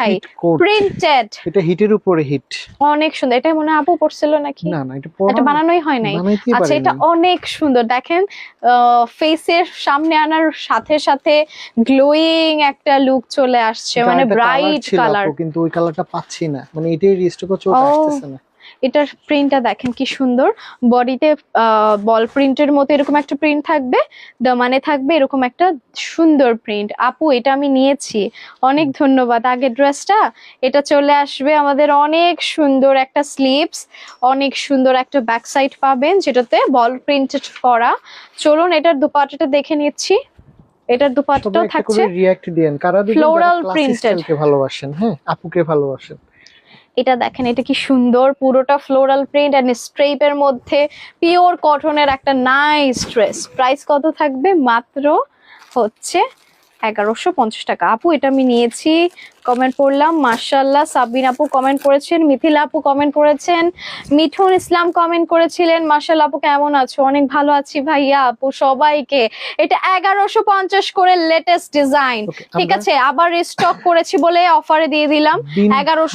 দেখাই প্রিন্টেড এটা হিটের উপরে হিট অনেক সুন্দর। এটা মনে আপু পড়ছিল নাকি? না না এটা এটা বানানোই হয় নাই। আচ্ছা এটা অনেক সুন্দর। দেখেন ফেসের সামনে আনার সাথে সাথে গ্লোয়িং একটা লুক চলে আসছে। মানে ব্রাইট কালার কিন্তু ওই কালারটা পাচ্ছি না। মানে এটাই রিস্টক ও। আসতেছে না। এটার প্রিন্টটা দেখেন কি সুন্দর। বডিতে বল প্রিন্টের মতো এরকম একটা প্রিন্ট থাকবে দামানে থাকবে এরকম একটা সুন্দর প্রিন্ট আপু এটা আমি নিয়েছি। অনেক ধন্যবাদ। আগের ড্রেসটা এটা চলে আসবে আমাদের অনেক সুন্দর একটা স্লিপস অনেক সুন্দর একটা ব্যাক সাইড পাবেন যেটাতে বল প্রিন্টেড করা। চলুন এটার দুপাটাটা দেখে নিচ্ছি। এটার দুপাটাটাও থাকছে। রিয়্যাক্ট দেন। কারা দিবেন যারা printed. ভালোবাসেন হ্যাঁ? আপুকে ভালোবাসেন। এটা দেখেন এটা কি সুন্দর পুরোটা ফ্লোরাল প্রিন্ট এন্ড স্ট্রেপের মধ্যে পিওর কটনের একটা নাইস ড্রেস প্রাইস কত থাকবে? মাত্র হচ্ছে এগারোশো পঞ্চাশ টাকা। আপু এটা আমি নিয়েছি কমেন্ট করলাম মার্শাল্লাহ সাবিন আপু কমেন্ট করেছেন মিথিলা আপু কমেন্ট করেছেন মিঠুন ইসলাম কমেন্ট করেছিলেন মার্শাল্লাহ আপু কেমন আছো? অনেক ভালো আছি ভাইয়া আপু সবাইকে। এটা এগারোশো পঞ্চাশ করে লেটেস্ট ডিজাইন ঠিক আছে আবার রিস্টক করেছি বলে অফারে দিয়ে দিলাম। এগারোশো